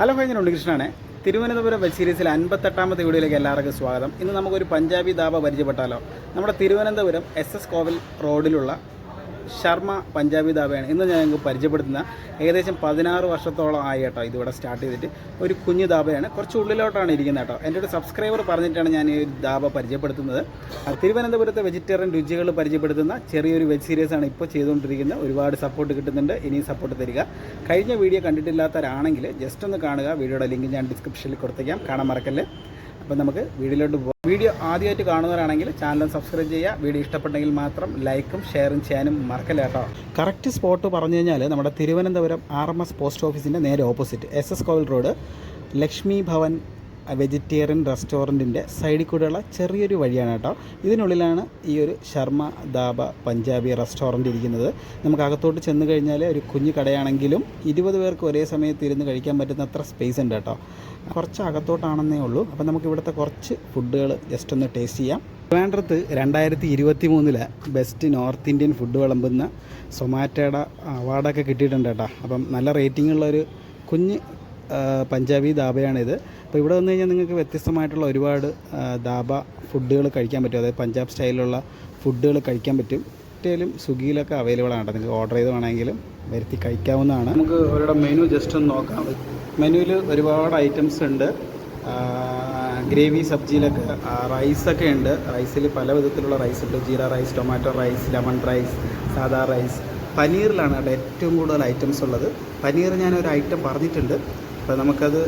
Hello കഴിഞ്ഞ ഉണ്ണികൃഷ്ണനാണ്. Thiruvananthapuram web സീരീസിൽ അൻപത്തെട്ടാമത്തെ വീഡിയോയിലേക്ക് എല്ലാവർക്കും സ്വാഗതം. ഇന്ന് നമുക്കൊരു പഞ്ചാബി ധാബ പരിചയപ്പെട്ടാലോ. നമ്മുടെ തിരുവനന്തപുരം എസ് എസ് കോവിൽ റോഡിലുള്ള ശർമ്മ പഞ്ചാബി ധാബയാണ് ഇന്ന് ഞാൻ നിങ്ങൾക്ക് പരിചയപ്പെടുത്തുന്ന ഏകദേശം പതിനാറ് വർഷത്തോളം ആയി കേട്ടോ ഇതിവിടെ സ്റ്റാർട്ട് ചെയ്തിട്ട്. ഒരു കുഞ്ഞു ധാബയാണ്. കുറച്ച് ഉള്ളിലോട്ടാണ് ഇരിക്കുന്നത് കേട്ടോ. എന്റെ ഒരു സബ്സ്ക്രൈബർ പറഞ്ഞിട്ടാണ് ഞാൻ ഈ ധാബ പരിചയപ്പെടുത്തുന്നത്. തിരുവനന്തപുരത്തെ വെജിറ്റേറിയൻ രുചികൾ പരിചയപ്പെടുത്തുന്ന ചെറിയൊരു വെബ് ആണ് ഇപ്പോൾ ചെയ്തുകൊണ്ടിരിക്കുന്നത്. ഒരുപാട് സപ്പോർട്ട് കിട്ടുന്നുണ്ട്. ഇനിയും സപ്പോർട്ട് തരിക. കഴിഞ്ഞ വീഡിയോ കണ്ടിട്ടില്ലാത്തവരാണെങ്കിൽ ജസ്റ്റ് ഒന്ന് കാണുക. വീഡിയോയുടെ ലിങ്ക് ഞാൻ ഡിസ്ക്രിപ്ഷനിൽ കൊടുത്തേക്കാം. കാണാൻ മറക്കല്ലേ? അപ്പോൾ നമുക്ക് വീഡിയോയിലോട്ട് പോകാം വീഡിയോ ആദ്യമായിട്ട് കാണുന്നവരാണെങ്കിൽ ചാനൽ സബ്സ്ക്രൈബ് ചെയ്യുക. വീഡിയോ ഇഷ്ടപ്പെട്ടെങ്കിൽ മാത്രം ലൈക്കും ഷെയറും ചെയ്യാനും മറക്കല്ല കേട്ടോ. കറക്റ്റ് സ്പോട്ട് പറഞ്ഞു കഴിഞ്ഞാൽ നമ്മുടെ Thiruvananthapuram R M S post ഓഫീസിന്റെ നേരെ opposite S S Kovil road Lakshmi Bhavan vegetarian റെസ്റ്റോറന്റിന്റെ സൈഡിൽ കൂടെയുള്ള ചെറിയൊരു വഴിയാണ് കേട്ടോ. ഇതിനുള്ളിലാണ് ഈ ഒരു ശർമ്മ ദാബ പഞ്ചാബി റെസ്റ്റോറന്റ് ഇരിക്കുന്നത്. നമുക്ക് അകത്തോട്ട് ചെന്ന് കഴിഞ്ഞാൽ ഒരു കുഞ്ഞു കടയാണെങ്കിലും ഇരുപത് പേർക്ക് ഒരേ സമയത്ത് ഇരുന്ന് കഴിക്കാൻ പറ്റുന്ന അത്ര സ്പേസ് ഉണ്ട് കേട്ടോ. കുറച്ച് അകത്തോട്ടാണെന്നേ ഉള്ളൂ. അപ്പോൾ നമുക്ക് ഇവിടുത്തെ കുറച്ച് ഫുഡുകൾ ജസ്റ്റ് ഒന്ന് ടേസ്റ്റ് ചെയ്യാം. ട്രിവാൻഡ്രത്ത് രണ്ടായിരത്തി ഇരുപത്തി മൂന്നിൽ ബെസ്റ്റ് നോർത്ത് ഇന്ത്യൻ ഫുഡ് വിളമ്പുന്ന സൊമാറ്റോയുടെ അവാർഡൊക്കെ കിട്ടിയിട്ടുണ്ട് കേട്ടോ. അപ്പം നല്ല റേറ്റിംഗ് ഉള്ളൊരു കുഞ്ഞ് പഞ്ചാബി ധാബയാണിത്. അപ്പോൾ ഇവിടെ വന്നു കഴിഞ്ഞാൽ നിങ്ങൾക്ക് വ്യത്യസ്തമായിട്ടുള്ള ഒരുപാട് ധാബ ഫുഡുകൾ കഴിക്കാൻ പറ്റും. അതായത് പഞ്ചാബ് സ്റ്റൈലിലുള്ള ഫുഡുകൾ കഴിക്കാൻ പറ്റും. മറ്റേലും സ്വിഗ്ഗിയിലൊക്കെ അവൈലബിൾ ആണ് കേട്ടോ. നിങ്ങൾക്ക് ഓർഡർ ചെയ്ത് വേണമെങ്കിലും വരുത്തി കഴിക്കാവുന്നതാണ്. നമുക്ക് അവരുടെ മെനു ജസ്റ്റ് ഒന്ന് നോക്കാം. മെനുവിൽ ഒരുപാട് ഐറ്റംസ് ഉണ്ട്. ഗ്രേവി സബ്ജിയിലൊക്കെ റൈസൊക്കെ ഉണ്ട്. റൈസിൽ പല വിധത്തിലുള്ള റൈസ് ഉണ്ട്. Jeera rice tomato rice lemon rice സാദാ റൈസ് പനീറിലാണ് അവിടെ ഏറ്റവും കൂടുതൽ ഐറ്റംസ് ഉള്ളത്. പനീർ ഞാനൊരു ഐറ്റം പറഞ്ഞിട്ടുണ്ട്. അപ്പോൾ നമുക്കത്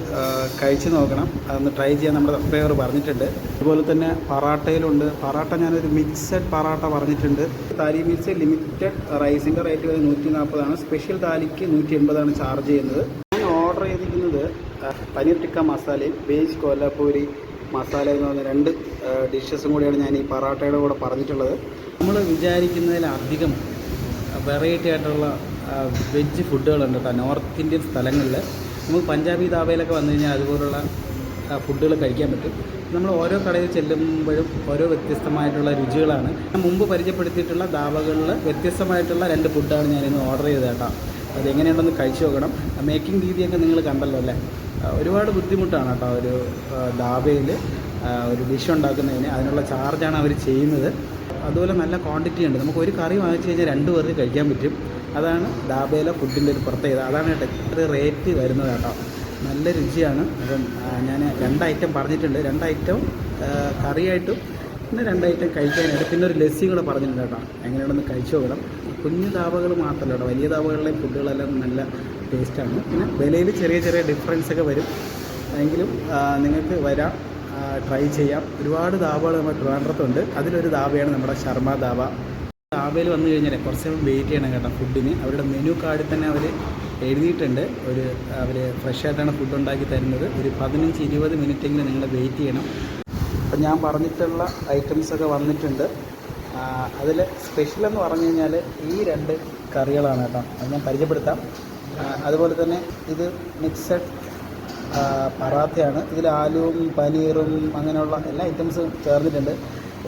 കഴിച്ച് നോക്കണം. അതൊന്ന് ട്രൈ ചെയ്യാൻ നമ്മുടെ സബ്സ്ക്രൈബർ പറഞ്ഞിട്ടുണ്ട്. അതുപോലെ തന്നെ പറാട്ടയിലുണ്ട്. പറാട്ട ഞാനൊരു മിക്സഡ് പറാട്ട പറഞ്ഞിട്ടുണ്ട്. താലി മിൽസ് ലിമിറ്റഡ് റൈസിന്റെ റേറ്റ് വരെ നൂറ്റി നാൽപ്പതാണ് സ്പെഷ്യൽ താലിക്ക് നൂറ്റി എൺപതാണ് ചാർജ് ചെയ്യുന്നത്. ഞാൻ ഓർഡർ ചെയ്തിരിക്കുന്നത് പനീർ ടിക്ക മസാലയും വേജ് കോലാപ്പൂരി മസാല എന്ന് പറഞ്ഞ രണ്ട് ഡിഷസും കൂടിയാണ് ഞാൻ ഈ പറാട്ടയുടെ കൂടെ പറഞ്ഞിട്ടുള്ളത്. നമ്മൾ വിചാരിക്കുന്നതിലധികം വെറൈറ്റി ആയിട്ടുള്ള വെജ് ഫുഡുകളുണ്ട് കേട്ടോ നോർത്ത് ഇന്ത്യൻ സ്ഥലങ്ങളിൽ. നമുക്ക് പഞ്ചാബി ധാബയിലൊക്കെ വന്നു കഴിഞ്ഞാൽ അതുപോലുള്ള ഫുഡുകൾ കഴിക്കാൻ പറ്റും. നമ്മൾ ഓരോ കടയിൽ ചെല്ലുമ്പോഴും ഓരോ വ്യത്യസ്തമായിട്ടുള്ള രുചികളാണ്. മുമ്പ് പരിചയപ്പെടുത്തിയിട്ടുള്ള ധാബകളിൽ വ്യത്യസ്തമായിട്ടുള്ള രണ്ട് ഫുഡാണ് ഞാനിന്ന് ഓർഡർ ചെയ്തത് കേട്ടോ. അതെങ്ങനെയുണ്ടെന്ന് കഴിച്ചു നോക്കണം. മേക്കിംഗ് രീതിയൊക്കെ നിങ്ങൾ കണ്ടല്ലോ അല്ലേ? ഒരുപാട് ബുദ്ധിമുട്ടാണ് കേട്ടോ ഒരു ധാബയിൽ ഒരു ഡിഷ് ഉണ്ടാക്കുന്നതിന്. അതിനുള്ള ചാർജാണ് അവർ ചെയ്യുന്നത്. അതുപോലെ നല്ല ക്വാണ്ടിറ്റി ഉണ്ട്. നമുക്ക് ഒരു കറി വാങ്ങിച്ചു കഴിഞ്ഞാൽ രണ്ട് പേർക്ക് കഴിക്കാൻ പറ്റും. അതാണ് ധാബയിലെ ഫുഡിന്റെ ഒരു പ്രത്യേകത. അതാണ് കേട്ടോ ഇത്ര റേറ്റ് വരുന്നത് കേട്ടോ. നല്ല രുചിയാണ്. അപ്പം ഞാൻ രണ്ട് ഐറ്റം പറഞ്ഞിട്ടുണ്ട്. രണ്ട് ഐറ്റം കറിയായിട്ടും പിന്നെ രണ്ട് ഐറ്റം കഴിക്കാനായിട്ട് പിന്നെ ഒരു ലസ്സി കൂടെ പറഞ്ഞിട്ടുണ്ട് കേട്ടോ. എങ്ങനെയാണെന്ന് കഴിച്ചു നോക്കണം. കുഞ്ഞു ധാബകൾ മാത്രമല്ല കേട്ടോ. വലിയ ധാബകളിലെ ഫുഡുകളെല്ലാം നല്ല ടേസ്റ്റാണ് പിന്നെ വിലയിൽ ചെറിയ ചെറിയ ഡിഫറൻസ് ഒക്കെ വരും. എങ്കിലും നിങ്ങൾക്ക് വരാം. ട്രൈ ചെയ്യാം. ഒരുപാട് ദാബകൾ നമ്മുടെ ട്രിവാൻഡ്രത്തുണ്ട്. അതിലൊരു ദാബയാണ് നമ്മുടെ ശർമ്മ ധാബ ധാബയിൽ വന്നു കഴിഞ്ഞാൽ കുറച്ച് വെയിറ്റ് ചെയ്യണം കേട്ടോ ഫുഡിന് അവരുടെ മെനു കാർഡിൽ തന്നെ അവർ എഴുതിയിട്ടുണ്ട്. ഒരു അവർ ഫ്രഷ് ആയിട്ടാണ് ഫുഡ് ഉണ്ടാക്കി തരുന്നത്. ഒരു പതിനഞ്ച് ഇരുപത് മിനിറ്റെങ്കിലും നിങ്ങൾ വെയിറ്റ് ചെയ്യണം. അപ്പം ഞാൻ പറഞ്ഞിട്ടുള്ള ഐറ്റംസൊക്കെ വന്നിട്ടുണ്ട്. അതിൽ സ്പെഷ്യൽ എന്ന് പറഞ്ഞു കഴിഞ്ഞാൽ ഈ രണ്ട് കറികളാണ് കേട്ടോ. അത് ഞാൻ പരിചയപ്പെടുത്താം. അതുപോലെ തന്നെ ഇത് മിക്സഡ് പറാത്തയാണ്. ഇതിൽ ആലുവും പനീറും അങ്ങനെയുള്ള എല്ലാ ഐറ്റംസും ചേർന്നിട്ടുണ്ട്.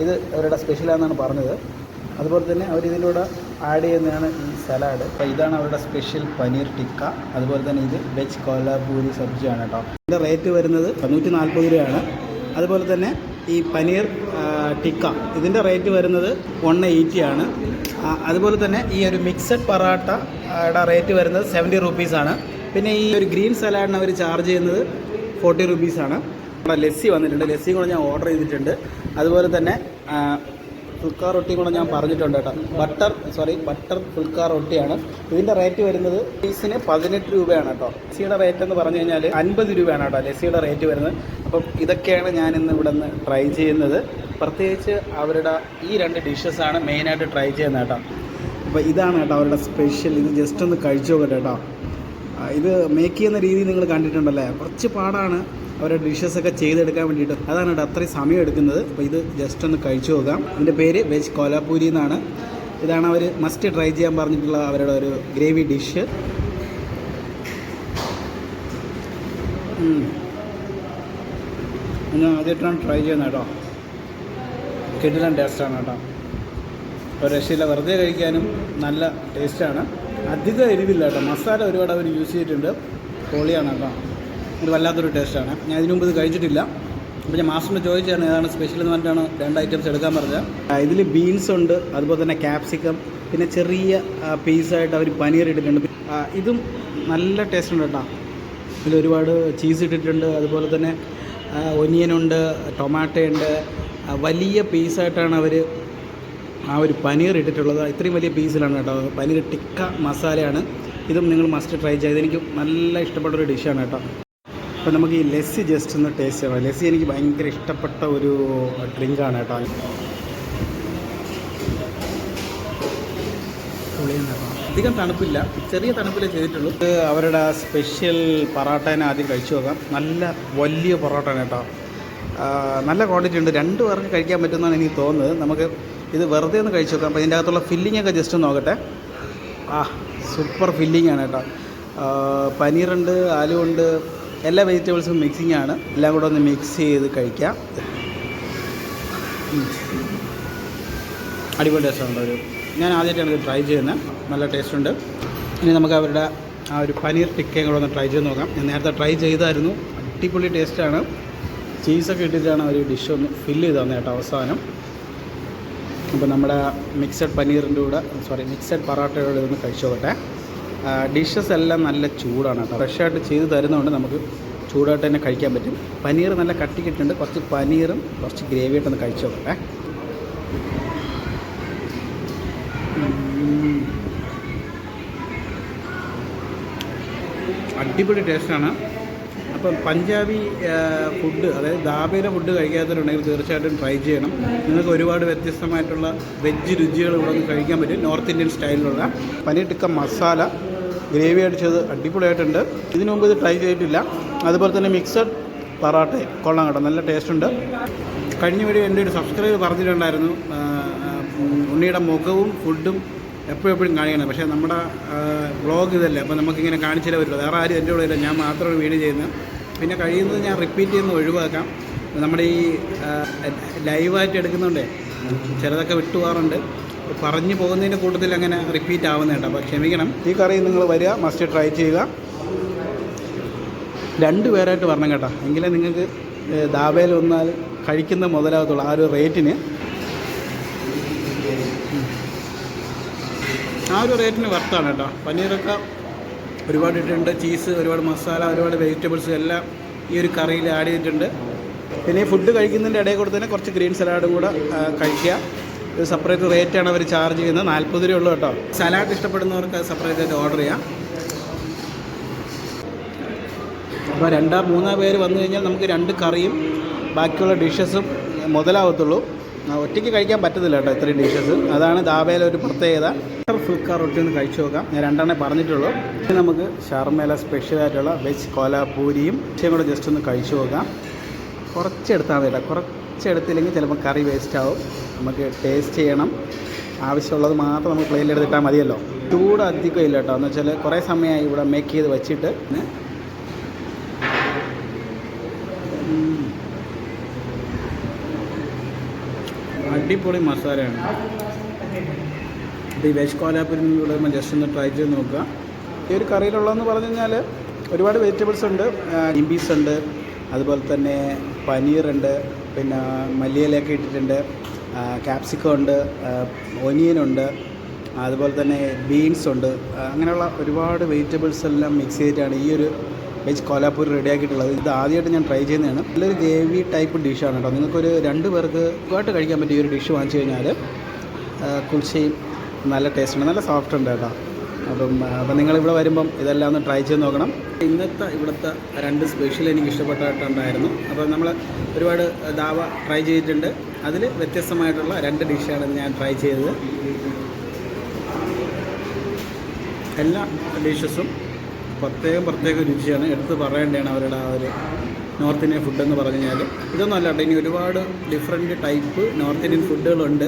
ഇത് അവരുടെ സ്പെഷ്യലാണെന്നാണ് പറഞ്ഞത്. അതുപോലെ തന്നെ അവർ ഇതിലൂടെ ആഡ് ചെയ്യുന്നതാണ് ഈ സലാഡ് അപ്പോൾ ഇതാണ് അവരുടെ സ്പെഷ്യൽ പനീർ ടിക്ക അതുപോലെ തന്നെ ഇത് വെജ് കോലാപൂരി സബ്ജിയാണ് കേട്ടോ ഇതിന്റെ റേറ്റ് വരുന്നത് നൂറ്റി നാൽപ്പത് രൂപയാണ്. അതുപോലെ തന്നെ ഈ പനീർ ടിക്ക ഇതിന്റെ റേറ്റ് വരുന്നത് വൺ എയ്റ്റി ആണ്. അതുപോലെ തന്നെ ഈ ഒരു മിക്സഡ് പറാട്ടയുടെ റേറ്റ് വരുന്നത് സെവന്റി റുപ്പീസാണ് പിന്നെ ഈ ഒരു ഗ്രീൻ സലാഡിന് അവർ ചാർജ് ചെയ്യുന്നത് ഫോർട്ടി റുപ്പീസാണ് ഇവിടെ ലസ്സി വന്നിട്ടുണ്ട്. ലസ്സി കൂടെ ഞാൻ ഓർഡർ ചെയ്തിട്ടുണ്ട്. അതുപോലെ തന്നെ ഫുൾക്കാ റൊട്ടിയും കൂടെ ഞാൻ പറഞ്ഞിട്ടുണ്ട് കേട്ടോ. ബട്ടർ സോറി ബട്ടർ ഫുൾക്കാ റൊട്ടിയാണ് ഇതിന്റെ റേറ്റ് വരുന്നത് പീസിന് പതിനെട്ട് രൂപയാണ് കേട്ടോ. ലസ്സിയുടെ റേറ്റ് എന്ന് പറഞ്ഞു കഴിഞ്ഞാൽ അൻപത് രൂപയാണ് കേട്ടോ ലസ്സിയുടെ റേറ്റ് വരുന്നത്. അപ്പം ഇതൊക്കെയാണ് ഞാൻ ഇന്ന് ഇവിടെ നിന്ന് ട്രൈ ചെയ്യുന്നത്. പ്രത്യേകിച്ച് അവരുടെ ഈ രണ്ട് ഡിഷസാണ് മെയിനായിട്ട് ട്രൈ ചെയ്യുന്നത് കേട്ടോ. അപ്പോൾ ഇതാണ് കേട്ടോ അവരുടെ സ്പെഷ്യൽ ഇത് ജസ്റ്റ് ഒന്ന് കഴിച്ചു നോക്കട്ടെ കേട്ടോ. ഇത് മേക്ക് ചെയ്യുന്ന രീതി നിങ്ങൾ കണ്ടിട്ടുണ്ടല്ലേ? കുറച്ച് പാടാണ്. അവരുടെ ഡിഷസ് ഒക്കെ ചെയ്തെടുക്കാൻ വേണ്ടിയിട്ട്. അതാണ് കേട്ടോ അത്രയും സമയം എടുക്കുന്നത്. അപ്പോൾ ഇത് ജസ്റ്റ് ഒന്ന് കഴിച്ചു നോക്കാം. ഇതിന്റെ പേര് വെജ് കോലാപൂരി എന്നാണ്. ഇതാണ് അവർ മസ്റ്റ് ട്രൈ ചെയ്യാൻ പറഞ്ഞിട്ടുള്ള അവരുടെ ഒരു ഗ്രേവി ഡിഷ് ഞാൻ ആദ്യമായിട്ടാണ് ട്രൈ ചെയ്യുന്നത് കേട്ടോ. കിടിലൻ ടേസ്റ്റാണ് കേട്ടോ. ഒരു രക്ഷയില്ല വെറുതെ കഴിക്കാനും നല്ല ടേസ്റ്റാണ് അധികം എരിവില്ല കേട്ടോ. മസാല ഒരുപാട് അവർ യൂസ് ചെയ്തിട്ടുണ്ട്. പൊളിയാണ് കേട്ടോ. ഒരു വല്ലാത്തൊരു ടേസ്റ്റാണ്. ഞാൻ ഇതിനു മുമ്പ് ഇത് കഴിച്ചിട്ടില്ല. അപ്പോൾ ഞാൻ മാസ്റ്ററിന് ചോദിച്ചാണ് ഏതാണ് സ്പെഷ്യൽ എന്ന് പറഞ്ഞിട്ടാണ് രണ്ട് ഐറ്റംസ് എടുക്കാൻ പറഞ്ഞത്. ഇതിൽ ബീൻസ് ഉണ്ട് അതുപോലെ തന്നെ ക്യാപ്സിക്കം പിന്നെ ചെറിയ പീസായിട്ട് അവർ പനീർ ഇട്ടിട്ടുണ്ട്. ഇതും നല്ല ടേസ്റ്റ് ഉണ്ട് കേട്ടോ. ഇതിൽ ഒരുപാട് ചീസ് ഇട്ടിട്ടുണ്ട് അതുപോലെ തന്നെ ഒനിയനുണ്ട് ടൊമാറ്റോ ഉണ്ട് വലിയ പീസായിട്ടാണ് അവർ ആ ഒരു പനീർ ഇട്ടിട്ടുള്ളത്. ഇത്രയും വലിയ പീസിലാണ് കേട്ടോ. പനീർ ടിക്ക മസാലയാണ്. ഇതും നിങ്ങൾ മസ്റ്റ് ട്രൈ ചെയ്ത് എനിക്ക് നല്ല ഇഷ്ടപ്പെട്ടൊരു ഡിഷാണ് കേട്ടോ. അപ്പോൾ നമുക്ക് ഈ ലസ്സി ജസ്റ്റ് ഒന്ന് ടേസ്റ്റ് ചെയ്യണം ലെസ്സി എനിക്ക് ഭയങ്കര ഇഷ്ടപ്പെട്ട ഒരു ഡ്രിങ്കാണ് കേട്ടോ. അധികം തണുപ്പില്ല. ചെറിയ തണുപ്പിലേ ചെയ്തിട്ടുള്ളൂ. അവരുടെ സ്പെഷ്യൽ പൊറോട്ടേനെ ആദ്യം കഴിച്ചു നോക്കാം. നല്ല വലിയ പൊറോട്ടയാണ് കേട്ടോ. നല്ല ക്വാണ്ടിറ്റി ഉണ്ട്. രണ്ട് പേർക്ക് കഴിക്കാൻ പറ്റുമെന്നാണ് എനിക്ക് തോന്നുന്നത്. നമുക്ക് ഇത് വെറുതെ ഒന്ന് കഴിച്ചു നോക്കാം. അപ്പോൾ ഇതിന്റെ അകത്തുള്ള ഫില്ലിംഗ് ഒക്കെ ജസ്റ്റ് ഒന്ന് നോക്കട്ടെ. ആ സൂപ്പർ ഫില്ലിംഗ് ആണ് കേട്ടോ. പനീറുണ്ട് ആലു ഉണ്ട് എല്ലാ വെജിറ്റബിൾസും മിക്സിംഗ് ആണ്. എല്ലാം കൂടെ ഒന്ന് മിക്സ് ചെയ്ത് കഴിക്കാം. അടിപൊളി ടേസ്റ്റാണ് ഒരു ഞാൻ ആദ്യമായിട്ടാണ് ഇത് ട്രൈ ചെയ്യുന്നത്. നല്ല ടേസ്റ്റ് ഉണ്ട്. ഇനി നമുക്ക് അവരുടെ ആ ഒരു പനീർ ടിക്കയും കൂടെ ഒന്ന് ട്രൈ ചെയ്ത് നോക്കാം. ഞാൻ നേരത്തെ ട്രൈ ചെയ്തായിരുന്നു. അടിപൊളി ടേസ്റ്റാണ് ചീസൊക്കെ ഇട്ടിട്ടാണ് ഒരു ഡിഷ് ഒന്ന് ഫില്ല് ചെയ്ത് തന്നെ കേട്ടോ അവസാനം. അപ്പോൾ നമ്മുടെ മിക്സഡ് പനീറിന്റെ കൂടെ സോറി മിക്സഡ് പൊറോട്ടയുടെ ഒന്ന് കഴിച്ചോട്ടെ ഡിഷസ് എല്ലാം നല്ല ചൂടാണ് ഫ്രഷായിട്ട് ചെയ്ത് തരുന്നതുകൊണ്ട് നമുക്ക് ചൂടായിട്ട് തന്നെ കഴിക്കാൻ പറ്റും. പനീർ നല്ല കട്ടി കട്ടിക്കിട്ടുണ്ട് കുറച്ച് പനീറും കുറച്ച് ഗ്രേവിയായിട്ടൊന്ന് കഴിച്ചു നോക്കട്ടെ. അടിപൊളി ടേസ്റ്റാണ് അപ്പം പഞ്ചാബി ഫുഡ് അതായത് ധാബയിലെ ഫുഡ് കഴിക്കാത്തവരുണ്ടെങ്കിൽ തീർച്ചയായിട്ടും ട്രൈ ചെയ്യണം. നിങ്ങൾക്ക് ഒരുപാട് വ്യത്യസ്തമായിട്ടുള്ള വെജ് രുചികൾ ഇവിടെ കഴിക്കാൻ പറ്റും. നോർത്ത് ഇന്ത്യൻ സ്റ്റൈലിലുള്ള പനീർ ടിക്ക മസാല ഗ്രേവി അടിച്ചത് അടിപൊളിയായിട്ടുണ്ട്. ഇതിനു മുമ്പ് ഇത് ട്രൈ ചെയ്തിട്ടില്ല. അതുപോലെ തന്നെ മിക്സഡ് പൊറാട്ട കൊള്ളാം കേട്ടോ. നല്ല ടേസ്റ്റ് ഉണ്ട്. കഴിഞ്ഞ വീഡിയോ എന്റെ ഒരു സബ്സ്ക്രൈബർ പറഞ്ഞിട്ടുണ്ടായിരുന്നു ഉണ്ണിയുടെ മുഖവും ഫുഡും എപ്പോഴും എപ്പോഴും കാണിക്കണം. പക്ഷേ നമ്മുടെ വ്ളോഗ് ഇതല്ലേ. അപ്പോൾ നമുക്കിങ്ങനെ കാണിച്ചാലേ പറ്റുള്ളൂ. വേറെ ആരും എന്റെ കൂടെ ഇല്ല. ഞാൻ മാത്രമാണ് വീഡിയോ ചെയ്യുന്നത്. പിന്നെ കഴിയുന്നത് ഞാൻ റിപ്പീറ്റ് ചെയ്യുന്നത് ഒഴിവാക്കാം. നമ്മുടെ ഈ ലൈവായിട്ട് എടുക്കുന്നുണ്ടേ ചിലതൊക്കെ വിട്ടുപോകാറുണ്ട്. പറഞ്ഞു പോകുന്നതിന്റെ കൂട്ടത്തിൽ അങ്ങനെ റിപ്പീറ്റ് ആവുന്ന കേട്ടോ അപ്പോൾ ക്ഷമിക്കണം. ഈ കറി നിങ്ങൾ വരിക മസ്റ്റ് ട്രൈ ചെയ്യുക. രണ്ട് പേരായിട്ട് വരണം കേട്ടോ. എങ്കിലേ നിങ്ങൾക്ക് ദാബയിൽ വന്നാൽ കഴിക്കുന്ന മുതലാകത്തുള്ളൂ. ആ ഒരു റേറ്റിന് ആ ഒരു റേറ്റിന് വർത്താണ് കേട്ടോ. പനീറൊക്കെ ഒരുപാട് ഇട്ടിട്ടുണ്ട്. ചീസ് ഒരുപാട് മസാല ഒരുപാട് വെജിറ്റബിൾസ് എല്ലാം ഈ ഒരു കറിയിൽ ആഡ് ചെയ്തിട്ടുണ്ട്. പിന്നെ ഈ ഫുഡ് കഴിക്കുന്നതിന്റെ ഇടയിൽ കൂടെ തന്നെ കുറച്ച് ഗ്രീൻ സലാഡും കൂടെ കഴിക്കുക. ഇത് സെപ്പറേറ്റ് റേറ്റാണ് അവർ ചാർജ് ചെയ്യുന്നത്. നാൽപ്പത് രൂപ ഉള്ളൂ കേട്ടോ. സലാഡ് ഇഷ്ടപ്പെടുന്നവർക്ക് സെപ്പറേറ്റ് ആയിട്ട് ഓർഡർ ചെയ്യാം. അപ്പോൾ രണ്ടാ മൂന്നാ പേര് വന്നു കഴിഞ്ഞാൽ നമുക്ക് രണ്ട് കറിയും ബാക്കിയുള്ള ഡിഷസും മുതലാവത്തുള്ളൂ. ഒറ്റയ്ക്ക് കഴിക്കാൻ പറ്റത്തില്ല കേട്ടോ ഇത്രയും ഡിഷസ് അതാണ് ദാബയിലെ ഒരു പ്രത്യേകത. ഫുൾക്കാർ റൊട്ടി ഒന്ന് കഴിച്ചു നോക്കാം. ഞാൻ രണ്ടെണ്ണേ പറഞ്ഞിട്ടുള്ളൂ. ഇനി നമുക്ക് ഷർമേല സ്പെഷ്യലായിട്ടുള്ള വെജ് കോലാപൂരിയും ഇച്ചിരി കൂടെ ജസ്റ്റ് ഒന്ന് കഴിച്ചു നോക്കാം. കുറച്ചെടുത്താൽ മതി കേട്ടോ. കുറച്ചെടുത്തില്ലെങ്കിൽ ചിലപ്പോൾ കറി വേസ്റ്റ് ആവും. നമുക്ക് ടേസ്റ്റ് ചെയ്യണം. ആവശ്യമുള്ളത് മാത്രം നമുക്ക് പ്ലേറ്റിലെടുത്തിട്ടാൽ മതിയല്ലോ. ചൂട് അധികം ഇല്ല കേട്ടോ. എന്ന് വെച്ചാൽ കുറേ സമയമായി ഇവിടെ മേക്ക് ചെയ്ത് വെച്ചിട്ട്. അടിപൊളി മസാലയാണ്. ഇത് ഈ വെജ് കോലാപ്പൂരിലൂടെ നമ്മൾ ജസ്റ്റ് ഒന്ന് ട്രൈ ചെയ്ത് നോക്കുക. ഈ ഒരു കറിയിലുള്ളതെന്ന് പറഞ്ഞു കഴിഞ്ഞാൽ ഒരുപാട് വെജിറ്റബിൾസ് ഉണ്ട്. ഇംബീസ് ഉണ്ട്. അതുപോലെ തന്നെ പനീറുണ്ട്. പിന്നെ മല്ലിയിലൊക്കെ ഇട്ടിട്ടുണ്ട്. ക്യാപ്സിക്കം ഉണ്ട് ഒനിയനുണ്ട് അതുപോലെ തന്നെ ബീൻസ് ഉണ്ട്. അങ്ങനെയുള്ള ഒരുപാട് വെജിറ്റബിൾസ് എല്ലാം മിക്സ് ചെയ്തിട്ടാണ് ഈ ഒരു വെജ് കോലാപ്പൂർ റെഡിയാക്കിയിട്ടുള്ളത് ഇത് ആദ്യമായിട്ട് ഞാൻ ട്രൈ ചെയ്യുന്നതാണ്. നല്ലൊരു ഗ്രേവി ടൈപ്പ് ഡിഷാണ് കേട്ടോ. നിങ്ങൾക്കൊരു രണ്ട് പേർക്ക് സുഖമായിട്ട് കഴിക്കാൻ പറ്റിയ ഒരു ഡിഷ് വാങ്ങിച്ചു കഴിഞ്ഞാൽ കുൽച്ചയും നല്ല ടേസ്റ്റ് ഉണ്ട്. നല്ല സോഫ്റ്റ് ഉണ്ട് കേട്ടോ. അപ്പം അപ്പം നിങ്ങളിവിടെ വരുമ്പം ഇതെല്ലാം ഒന്ന് ട്രൈ ചെയ്ത് നോക്കണം. ഇന്നത്തെ ഇവിടുത്തെ രണ്ട് സ്പെഷ്യൽ എനിക്ക് ഇഷ്ടപ്പെട്ടിട്ടുണ്ടായിരുന്നു. അപ്പോൾ നമ്മൾ ഒരുപാട് ദാവ ട്രൈ ചെയ്തിട്ടുണ്ട്. അതിൽ വ്യത്യസ്തമായിട്ടുള്ള രണ്ട് ഡിഷാണ് ഞാൻ ട്രൈ ചെയ്തത്. എല്ലാ ഡിഷസും പ്രത്യേകം പ്രത്യേക രുചിയാണ്. എടുത്ത് പറയേണ്ടതാണ് അവരുടെ ആ ഒരു നോർത്ത് ഇന്ത്യൻ ഫുഡ് എന്ന് പറഞ്ഞു കഴിഞ്ഞാൽ ഇതൊന്നും ഇനി ഒരുപാട് ഡിഫറെന്റ് ടൈപ്പ് നോർത്ത് ഇന്ത്യൻ ഫുഡുകളുണ്ട്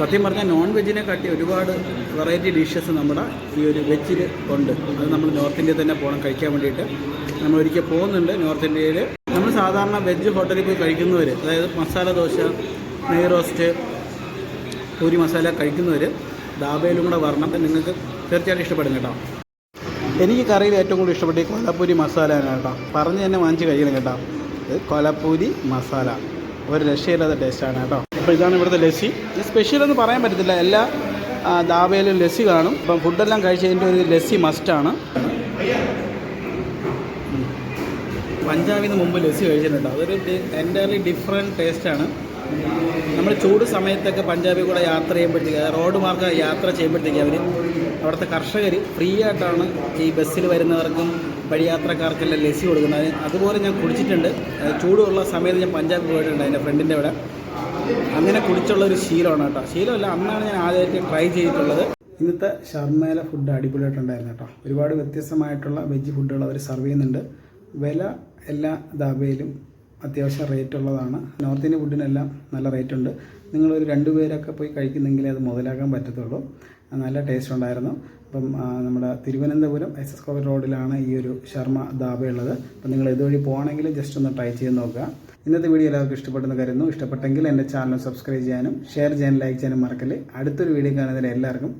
സത്യം പറഞ്ഞാൽ നോൺ വെജിനെ കാട്ടി ഒരുപാട് വെറൈറ്റി ഡിഷസ് നമ്മുടെ ഈ ഒരു വെജിൽ ഉണ്ട്. അത് നമ്മൾ നോർത്ത് ഇന്ത്യയിൽ തന്നെ പോകണം കഴിക്കാൻ വേണ്ടിയിട്ട്. നമ്മൾ ഒരിക്കൽ പോകുന്നുണ്ട് നോർത്ത് ഇന്ത്യയിൽ നമ്മൾ സാധാരണ വെജ് ഹോട്ടലിൽ പോയി കഴിക്കുന്നവർ അതായത് മസാല ദോശ നെയ് റോസ്റ്റ് പൂരി മസാല കഴിക്കുന്നവർ ദാബയിലും കൂടെ വരണം. നിങ്ങൾക്ക് തീർച്ചയായിട്ടും ഇഷ്ടപ്പെടും കേട്ടോ. എനിക്ക് കറിയിൽ ഏറ്റവും കൂടുതൽ ഇഷ്ടപ്പെട്ട ഈ കൊലപ്പൂരി മസാലയാണ് കേട്ടോ. പറഞ്ഞ് തന്നെ വാങ്ങിച്ച് കഴിക്കണം കേട്ടോ. ഇത് കൊലപ്പൂരി മസാല ഒരു രക്ഷയില്ലാത്ത ടേസ്റ്റാണ് കേട്ടോ. അപ്പോൾ ഇതാണ് ഇവിടുത്തെ ലസ്സി. സ്പെഷ്യൽ എന്ന് പറയാൻ പറ്റത്തില്ല. എല്ലാ ദാബയിലും ലസ്സി കാണും. അപ്പം ഫുഡെല്ലാം കഴിച്ചതിന്റെ ഒരു ലസ്സി മസ്റ്റാണ് പഞ്ചാബിൽ നിന്ന് മുമ്പ് ലസ്സി കഴിച്ചിട്ടുണ്ട്. അതൊരു എന്റയർലി ഡിഫറെന്റ് ടേസ്റ്റാണ് നമ്മൾ ചൂട് സമയത്തൊക്കെ പഞ്ചാബിൽ കൂടെ യാത്ര ചെയ്യുമ്പോഴത്തേക്ക് റോഡ് മാർഗം യാത്ര ചെയ്യുമ്പോഴത്തേക്ക് അവർ അവിടുത്തെ കർഷകർ ഫ്രീ ആയിട്ടാണ് ഈ ബസ്സിൽ വരുന്നവർക്കും വഴിയാത്രക്കാർക്കെല്ലാം ലസ്സി കൊടുക്കുന്നത്. അതുപോലെ ഞാൻ കുടിച്ചിട്ടുണ്ട്. ചൂടുള്ള സമയത്ത് ഞാൻ പഞ്ചാബിൽ പോയിട്ടുണ്ട് എന്റെ ഫ്രണ്ടിന്റെ ഇവിടെ അങ്ങനെ കുടിച്ചുള്ള ഒരു ശീലമാണ് കേട്ടോ. ശീലമല്ല അന്നാണ് ഞാൻ ആദ്യമായിട്ട് ട്രൈ ചെയ്തിട്ടുള്ളത്. ഇന്നത്തെ ഷർമേല ഫുഡ് അടിപൊളിയായിട്ടുണ്ടായിരുന്നു കേട്ടോ. ഒരുപാട് വ്യത്യസ്തമായിട്ടുള്ള വെജ് ഫുഡുകൾ അവർ സെർവ് ചെയ്യുന്നുണ്ട്. വില എല്ലാ ദാബയിലും അത്യാവശ്യം റേറ്റ് ഉള്ളതാണ്. നോർത്ത് ഇന്ത്യൻ ഫുഡിനെല്ലാം നല്ല റേറ്റ് ഉണ്ട്. നിങ്ങളൊരു രണ്ട് പേരൊക്കെ പോയി കഴിക്കുന്നെങ്കിൽ അത് മുതലാക്കാൻ പറ്റത്തുള്ളൂ. നല്ല ടേസ്റ്റ് ഉണ്ടായിരുന്നു. അപ്പം നമ്മുടെ തിരുവനന്തപുരം എസ് എസ് കോവിൽ റോഡിലാണ് ഈ ഒരു ശർമ്മ ധാബയുള്ളത് അപ്പം നിങ്ങൾ ഇതുവഴി പോകണമെങ്കിൽ ജസ്റ്റ് ഒന്ന് ട്രൈ ചെയ്ത് നോക്കുക. ഇന്നത്തെ വീഡിയോ എല്ലാവർക്കും ഇഷ്ടപ്പെട്ടെന്ന് കരുതുന്നു. ഇഷ്ടപ്പെട്ടെങ്കിൽ എന്റെ ചാനൽ സബ്സ്ക്രൈബ് ചെയ്യാനും ഷെയർ ചെയ്യാനും ലൈക്ക് ചെയ്യാനും മറക്കല്ലേ? അടുത്തൊരു വീഡിയോ കാണുന്നതിന് എല്ലാവർക്കും